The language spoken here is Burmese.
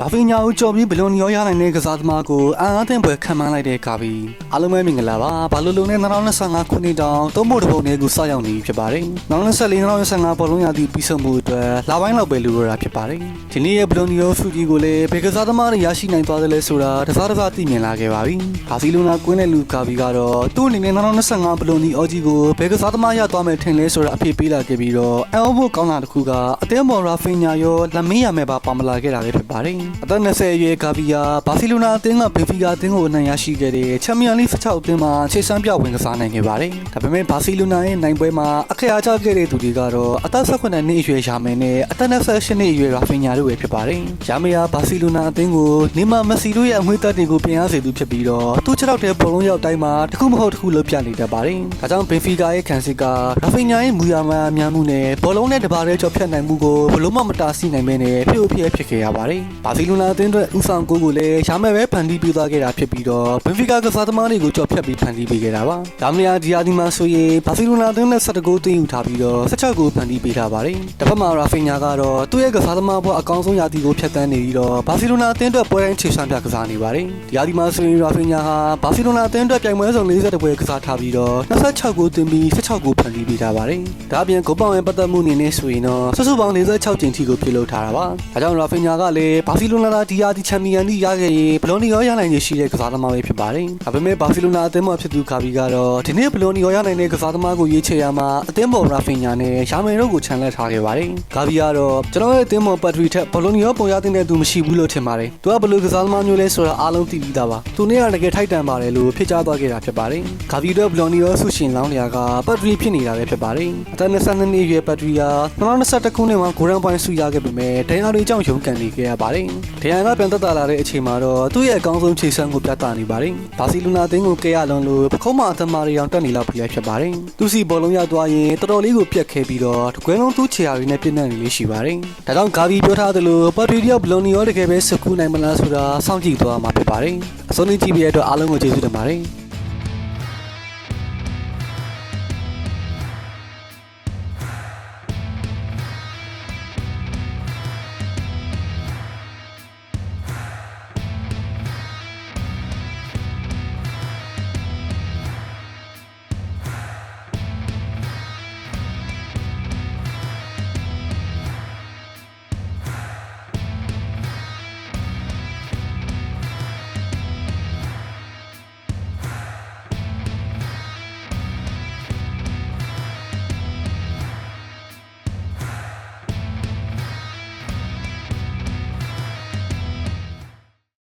ရာဖီညာကိုကြော်ပြီးဘလွန်နီရောရနိုင်တဲ့ကစားသမားကိုအန်အားသင့်ပွဲခံမှန်းလိုက်တဲ့ကာဘီအားလုံးပဲမင်္ဂလာပါဘာလို့လုံးနဲ့2025ခုနှစ်တောင်သုံးဖို့တစ်ပုံလေးကိုစရောက်နေဖြစ်ပါတယ်2024 2025ဘောလုံးရာသီပြီးဆုံးမှုအတွက်လာပိုင်းလောက်ပဲလူရတာဖြစ်ပါတယ်ဒီနေ့ရဲ့ဘလွန်နီရောဖူဂျီကိုလည်းဘယ်ကစားသမားတွေရရှိနိုင်သွားတယ်လဲဆိုတာတစားတစားသိမြင်လာခဲ့ပါပြီဘာစီလိုနာကွင်းတဲ့လူကာဘီကတော့သူ့အနေနဲ့2025ဘလွန်နီအော်ဂျီကိုဘယ်ကစားသမားရသွားမယ်ထင်လဲဆိုတာအဖြစ်ပေးလာခဲ့ပြီးတော့အန်ဖို့ကောင်းတာတစ်ခုကအသင်းပေါ်ရာဖီညာရောလက်မင်းရမယ်ပါပါမလာခဲ့တာလည်းဖြစ်ပါတယ်အသက်20အရွယ်ကာဘီယာဘာစီလိုနာအသင်းကဘင်ဖီကာအသင်းကိုအနိုင်ရရှိခဲ့တဲ့ချန်ပီယံလိ16အသင်းမှာခြေစမ်းပြဝင်ကစားနိုင်ခဲ့ပါတယ်ဒါပေမဲ့ဘာစီလိုနာရဲ့နိုင်ပွဲမှာအခရာချခဲ့တဲ့သူတွေကတော့အသက်18နှစ်အရွယ်ယာမယ်နဲ့အသက်28နှစ်အရွယ်ရာဖီညာတို့ပဲဖြစ်ပါတယ်ယာမယ်ယာဘာစီလိုနာအသင်းကိုနေမာမက်ဆီတို့ရဲ့အငွေသက်တွေကိုပြင်ရစေသူဖြစ်ပြီးတော့သူ့ခြေထောက်တဲ့ဘောလုံးရောက်တိုင်းမှာတစ်ခုမဟုတ်တစ်ခုလုံးပြနေတတ်ပါတယ်ဒါကြောင့်ဘင်ဖီကာရဲ့ခံစစ်ကရာဖီညာရဲ့မူယာမန်အများမှုနဲ့ဘောလုံးနဲ့တပါးတဲ့ကြော်ဖြတ်နိုင်မှုကိုဘလို့မှမတားဆီးနိုင်ဘဲနဲ့ဖြို့ဖျက်ဖြစ်ခဲ့ရပါတယ်ဘာစီလိုနာအသင်းအတွက်ဥဆောင်ကိုကိုလည်းရှာမယ်ပဲဖန်တီးပြသွားခဲ့တာဖြစ်ပြီးတော့ဘင်ဖီကာကစားသမားတွေကိုကြော်ဖြတ်ပြီးဖန်တီးပေးခဲ့တာပါဒါမလျာဒီယာဒီမှာဆိုရင်ဘာစီလိုနာအသင်းနဲ့17ဂိုးသွင်းယူထားပြီးတော့16ဂိုးဖန်တီးပေးထားပါတယ်တစ်ဖက်မှာရာဖီညာကတော့သူ့ရဲ့ကစားသမားဘွားအကောင်းဆုံးရာသီကိုဖျက်ဆီးနေပြီးတော့ဘာစီလိုနာအသင်းအတွက်ပွဲတိုင်းခြေဆန်းပြကစားနေပါတယ်ဒီယာဒီမှာဆိုရင်ရာဖီညာဟာဘာစီလိုနာအသင်းအတွက်ပြိုင်ပွဲစုံ40ပွဲကစားထားပြီးတော့26ဂိုးသွင်းပြီး16ဂိုးဖန်တီးပေးထားပါတယ်ဒါအပြင်ဂိုးပောင်ရဲ့ပတ်သက်မှုအနေနဲ့ဆိုရင်တော့စုစုပေါင်း46ကြိမ်ထိကိုပြုလုပ်ထားတာပါဒါကြောင့်ရာဖီညာကလည်းဘာစီလိုနာဒီယာဒီချန်ပီယံလိရခဲ့ရင်ဘလော်နီရောရနိုင်ရရှိတဲ့ကစားသမားပဲဖြစ်ပါတယ်ဒါပေမဲ့ဘာစီလိုနာအသင်းမှဖြစ်သူကာဘီကတော့ဒီနေ့ဘလော်နီရောရနိုင်တဲ့ကစားသမားကိုရွေးချယ်ရမှာအသင်းပေါ်ရာဖီညာနဲ့ရှာမယ်တို့ကိုချန်လက်ထားခဲ့ပါတယ်ကာဘီကတော့ကျွန်တော်ရဲ့အသင်းပေါ်ပတ်ထရီထက်ဘလော်နီရောပုံရတဲ့သူမရှိဘူးလို့ထင်ပါတယ်သူကဘလို့ကစားသမားမျိုးလဲဆိုတာအားလုံးသိပြီးသားပါသူနဲ့ကတကယ်ထိုက်တန်ပါတယ်လို့ဖြစ်ကြားသွားခဲ့တာဖြစ်ပါတယ်ကာဘီတို့ဘလော်နီရောဆုရှင်လောင်းလျာကပတ်ထရီဖြစ်နေတာလည်းဖြစ်ပါတယ်အသက်22နှစ်အရွယ်ပတ်ထရီဟာ2021ခုနှစ်မှာဂိုရန်ပွိုင်းဆုရခဲ့ပေမဲ့ဒိုင်နာတွေကြောင့်ရုန်းကန်နေခဲ့ရပါတယ်ဒိုင်နာကပြန်သက်သာလာတဲ့အချိန်မှာတော့သူ့ရဲ့အကောင်းဆုံးခြေစမ်းကိုပြသနေပါတယ်ဘာစီလိုနာအသင်းကိုကဲရလွန်လို့ပခုံးမအသမားတွေအောင်တက်နေလောက်ပြီလည်းဖြစ်ပါတယ်သူစီဘောလုံးရသွားရင်တော်တော်လေးကိုပြတ်ခဲ့ပြီးတော့တကွဲလုံးသူ့ခြေရာတွေနဲ့ပြည့်နေလေးရှိပါတယ်ဒါကြောင့်ဂါဘီပြောထားသလိုပတ်ထရီတယောက်ဘလော်နီရောတကယ်ပဲစကူနိုင်မလားဆိုတာစောင့်ကြည့်သွားမှာဖြစ်ပါတယ်အစိုးရကြည့်ပြီးတဲ့အတွက်အားလုံးကိုကျေးဇူးတင်ပါတယ်